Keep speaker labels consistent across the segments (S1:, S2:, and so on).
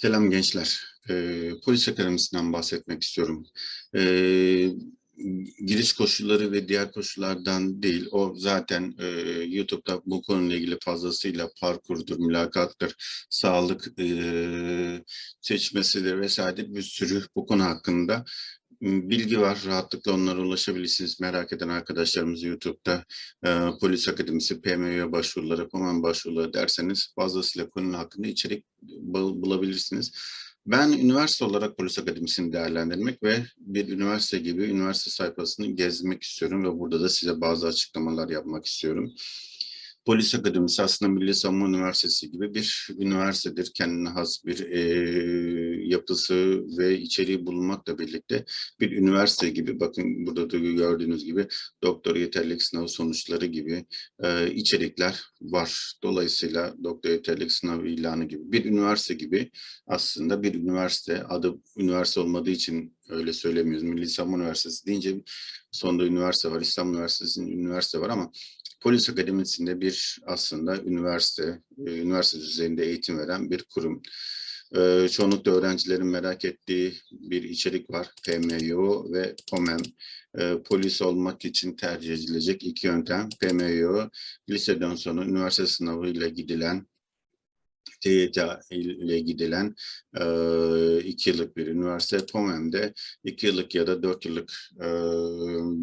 S1: Selam gençler. Ee, polis akademisinden bahsetmek istiyorum. Ee, giriş koşulları ve diğer koşullardan değil. O zaten e, YouTube'da bu konuyla ilgili fazlasıyla parkurdur, mülakattır, sağlık e, seçmesidir vesaire bir sürü bu konu hakkında bilgi var. Rahatlıkla onlara ulaşabilirsiniz. Merak eden arkadaşlarımız YouTube'da e, Polis Akademisi, PMÜ'ye başvuruları, Koman başvuruları derseniz fazlasıyla konunun hakkında içerik bul- bulabilirsiniz. Ben üniversite olarak Polis Akademisi'ni değerlendirmek ve bir üniversite gibi üniversite sayfasını gezmek istiyorum ve burada da size bazı açıklamalar yapmak istiyorum. Polis Akademisi aslında Milli Savunma Üniversitesi gibi bir üniversitedir. Kendine has bir e, yapısı ve içeriği bulunmakla birlikte bir üniversite gibi bakın burada da gördüğünüz gibi doktor yeterlilik sınavı sonuçları gibi e, içerikler var. Dolayısıyla doktor yeterlilik sınavı ilanı gibi bir üniversite gibi aslında bir üniversite adı üniversite olmadığı için öyle söylemiyoruz. Milli Savunma Üniversitesi deyince sonunda üniversite var. İstanbul Üniversitesi'nin üniversite var ama Polis Akademisi'nde bir aslında üniversite, e, üniversite düzeyinde eğitim veren bir kurum. E, çoğunlukla öğrencilerin merak ettiği bir içerik var. PMYO ve POMEM. E, polis olmak için tercih edilecek iki yöntem. PMYO, liseden sonra üniversite sınavıyla gidilen TYT ile gidilen e, iki yıllık bir üniversite. POMEM'de iki yıllık ya da dört yıllık e,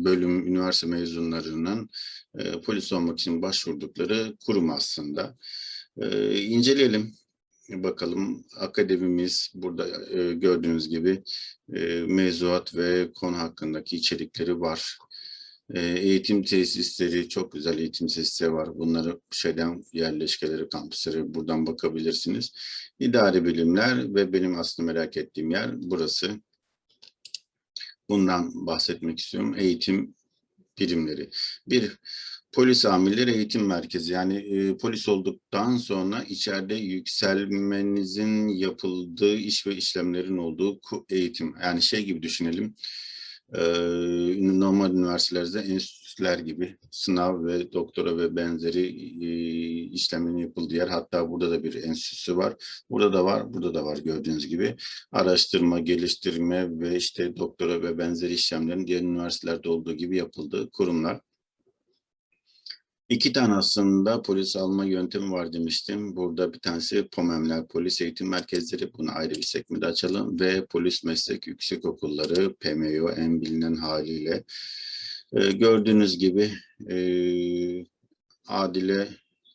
S1: bölüm üniversite mezunlarının e, polis olmak için başvurdukları kurum aslında. E, inceleyelim bakalım akademimiz burada e, gördüğünüz gibi e, mevzuat ve konu hakkındaki içerikleri var. E, eğitim tesisleri, çok güzel eğitim tesisleri var. Bunları şeyden yerleşkeleri, kampüsleri buradan bakabilirsiniz. İdari bilimler ve benim aslında merak ettiğim yer burası. Bundan bahsetmek istiyorum. Eğitim birimleri. Bir, polis amirleri eğitim merkezi. Yani e, polis olduktan sonra içeride yükselmenizin yapıldığı iş ve işlemlerin olduğu eğitim. Yani şey gibi düşünelim. E, normal üniversitelerde enstitüler gibi sınav ve doktora ve benzeri e, işlemlerin yapıldığı yer. Hatta burada da bir enstitüsü var. Burada da var, burada da var gördüğünüz gibi. Araştırma, geliştirme ve işte doktora ve benzeri işlemlerin diğer üniversitelerde olduğu gibi yapıldığı kurumlar. İki tane aslında polis alma yöntemi var demiştim. Burada bir tanesi POMEM'ler, polis eğitim merkezleri. Bunu ayrı bir sekmede açalım. Ve polis meslek yüksek okulları, PMYO en bilinen haliyle. Ee, gördüğünüz gibi e, Adile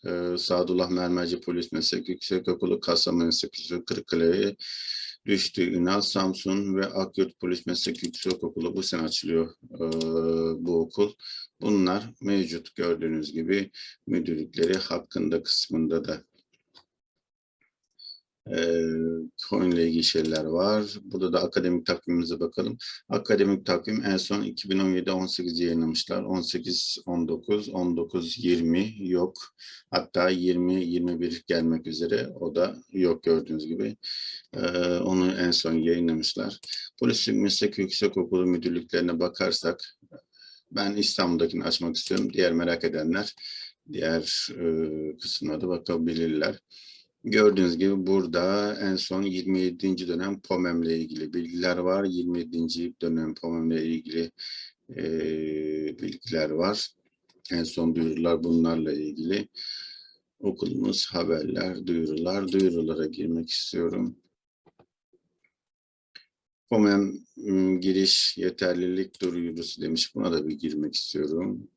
S1: e, Sadullah Mermerci Polis Meslek Yüksek Okulu, Kastamonu Meslek Yüksek Kırıkkale'ye düştü. Ünal Samsun ve Akyurt Polis Meslek Yüksek Okulu bu sene açılıyor e, bu okul. Bunlar mevcut gördüğünüz gibi müdürlükleri hakkında kısmında da konuyla ilgili şeyler var. Burada da akademik takvimimize bakalım. Akademik takvim en son 2017-18 yayınlamışlar. 18-19, 19-20 yok. Hatta 20-21 gelmek üzere. O da yok gördüğünüz gibi. Onu en son yayınlamışlar. Polis Meslek Yüksekokulu müdürlüklerine bakarsak ben İstanbul'dakini açmak istiyorum. Diğer merak edenler diğer e, kısımlara da bakabilirler. Gördüğünüz gibi burada en son 27. dönem POMEM ile ilgili bilgiler var. 27. dönem POMEM ile ilgili e, bilgiler var. En son duyurular bunlarla ilgili. Okulumuz haberler, duyurular. Duyurulara girmek istiyorum. POMEM ım, giriş yeterlilik duyurusu demiş. Buna da bir girmek istiyorum.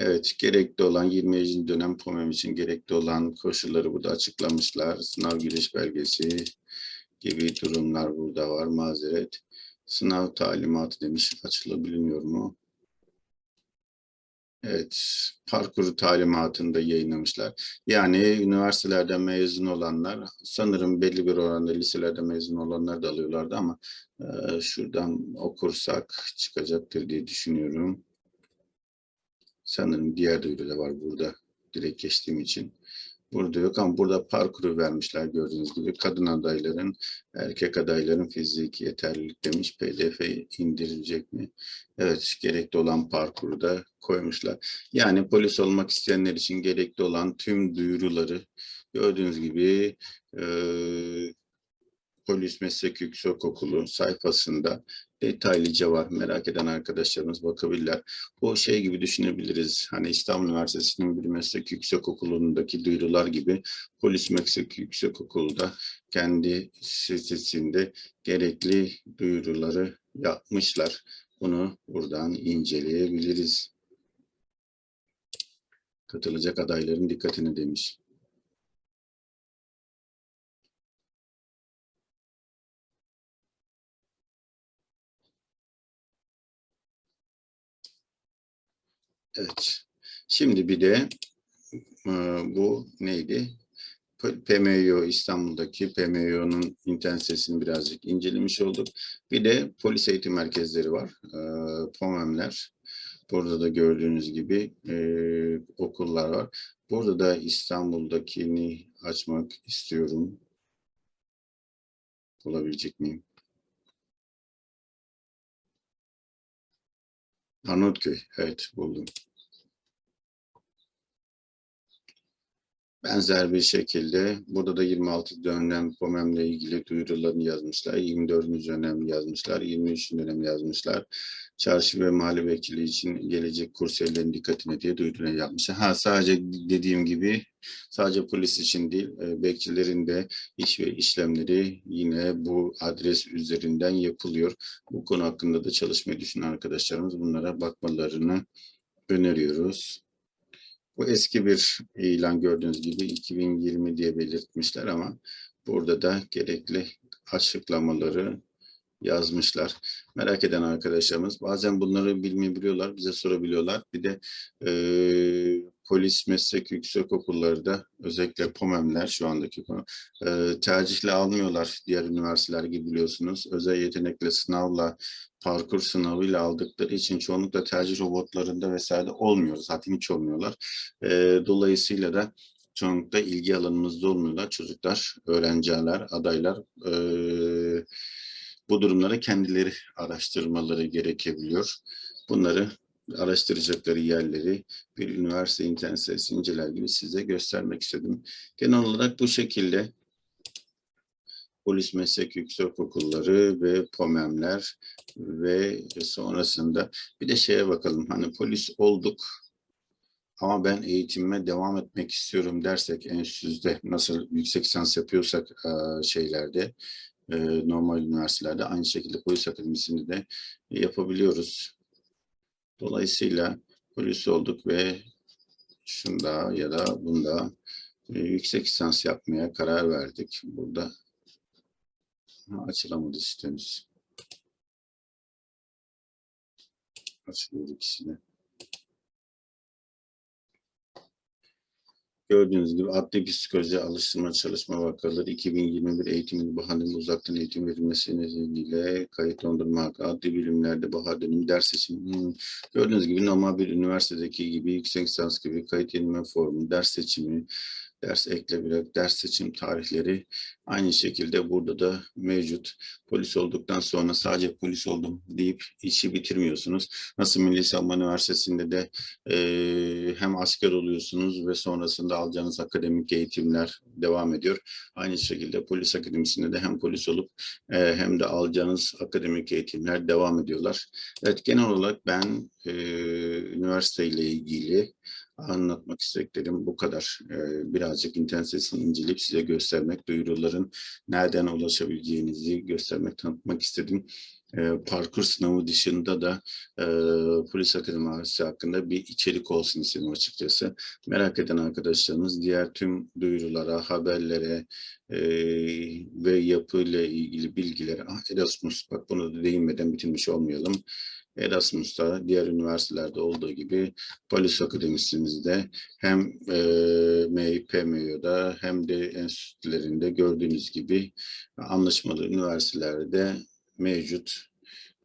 S1: Evet, gerekli olan 20. dönem POMEM için gerekli olan koşulları burada açıklamışlar. Sınav giriş belgesi gibi durumlar burada var. Mazeret. Sınav talimatı demiş. Açılabiliyor mu? Evet, parkuru talimatında yayınlamışlar. Yani üniversitelerden mezun olanlar, sanırım belli bir oranda liselerde mezun olanlar da alıyorlardı ama e, şuradan okursak çıkacaktır diye düşünüyorum. Sanırım diğer duyuru da var burada direkt geçtiğim için. Burada yok ama burada parkuru vermişler gördüğünüz gibi. Kadın adayların, erkek adayların fiziki yeterlilik demiş. PDF indirilecek mi? Evet, gerekli olan parkuru da koymuşlar. Yani polis olmak isteyenler için gerekli olan tüm duyuruları gördüğünüz gibi eee Polis Meslek Yüksekokulu sayfasında detaylıca var. Merak eden arkadaşlarımız bakabilirler. Bu şey gibi düşünebiliriz. Hani İstanbul Üniversitesi'nin bir meslek yüksekokulu'ndaki duyurular gibi Polis Meslek Yüksekokulu da kendi sitesinde gerekli duyuruları yapmışlar. Bunu buradan inceleyebiliriz. Katılacak adayların dikkatini demiş. Evet. Şimdi bir de e, bu neydi? PMYO İstanbul'daki PMYO'nun internet sitesini birazcık incelemiş olduk. Bir de polis eğitim merkezleri var. E, POMEM'ler. Burada da gördüğünüz gibi e, okullar var. Burada da İstanbul'dakini açmak istiyorum. Bulabilecek miyim? Arnavutköy. Evet buldum. Benzer bir şekilde burada da 26 dönem POMEM'le ilgili duyurularını yazmışlar. 24. dönem yazmışlar. 23. dönem yazmışlar. Çarşı ve mahalle vekili için gelecek kursiyerlerin dikkatine diye duyuruları yapmışlar. Ha sadece dediğim gibi sadece polis için değil, e, bekçilerin de iş ve işlemleri yine bu adres üzerinden yapılıyor. Bu konu hakkında da çalışmayı düşünen arkadaşlarımız bunlara bakmalarını öneriyoruz. Bu eski bir ilan gördüğünüz gibi 2020 diye belirtmişler ama burada da gerekli açıklamaları yazmışlar. Merak eden arkadaşlarımız bazen bunları bilmeyebiliyorlar, bize sorabiliyorlar. Bir de e, polis meslek yüksekokulları da özellikle POMEM'ler şu andaki konu e, tercihle almıyorlar diğer üniversiteler gibi biliyorsunuz. Özel yetenekle sınavla parkur sınavıyla aldıkları için çoğunlukla tercih robotlarında vesaire olmuyor. Zaten hiç olmuyorlar. E, dolayısıyla da çoğunlukla ilgi alanımızda olmuyorlar. Çocuklar, öğrenciler, adaylar e, bu durumları kendileri araştırmaları gerekebiliyor. Bunları araştıracakları yerleri bir üniversite internet sitesi inceler gibi size göstermek istedim. Genel olarak bu şekilde polis meslek yüksekokulları ve POMEM'ler ve sonrasında bir de şeye bakalım hani polis olduk ama ben eğitimime devam etmek istiyorum dersek enstitüde nasıl yüksek lisans yapıyorsak şeylerde e, normal üniversitelerde aynı şekilde polis akademisinde de yapabiliyoruz. Dolayısıyla polis olduk ve şunda ya da bunda e, yüksek lisans yapmaya karar verdik. Burada açılamadı sitemiz. Açılıyor ikisine. Gördüğünüz gibi adli psikoloji alıştırma çalışma vakaları 2021 eğitimin bahaneli uzaktan eğitim verilmesi nedeniyle kayıt dondurma hakkı adli bilimlerde bahar dönemi ders seçimi. Hmm. Gördüğünüz gibi normal bir üniversitedeki gibi yüksek lisans gibi kayıt yenilme formu, ders seçimi, ders ekle ders seçim tarihleri aynı şekilde burada da mevcut. Polis olduktan sonra sadece polis oldum deyip işi bitirmiyorsunuz. Nasıl Milli Savunma Üniversitesi'nde de e, hem asker oluyorsunuz ve sonrasında alacağınız akademik eğitimler devam ediyor. Aynı şekilde polis akademisinde de hem polis olup e, hem de alacağınız akademik eğitimler devam ediyorlar. Evet genel olarak ben e, üniversiteyle ilgili anlatmak istediklerim bu kadar. Ee, birazcık internet sitesini inceleyip size göstermek, duyuruların nereden ulaşabileceğinizi göstermek, tanıtmak istedim. Ee, parkur sınavı dışında da e, polis akademisi hakkında bir içerik olsun istedim açıkçası. Merak eden arkadaşlarımız diğer tüm duyurulara, haberlere e, ve yapıyla ilgili bilgilere, ah Erasmus bak bunu da değinmeden bitirmiş olmayalım. Erasmus'ta diğer üniversitelerde olduğu gibi polis akademisimizde hem e, MİPMYO'da hem de enstitülerinde gördüğünüz gibi anlaşmalı üniversitelerde mevcut.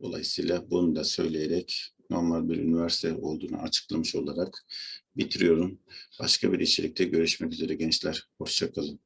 S1: Dolayısıyla bunu da söyleyerek normal bir üniversite olduğunu açıklamış olarak bitiriyorum. Başka bir içerikte görüşmek üzere gençler. Hoşçakalın.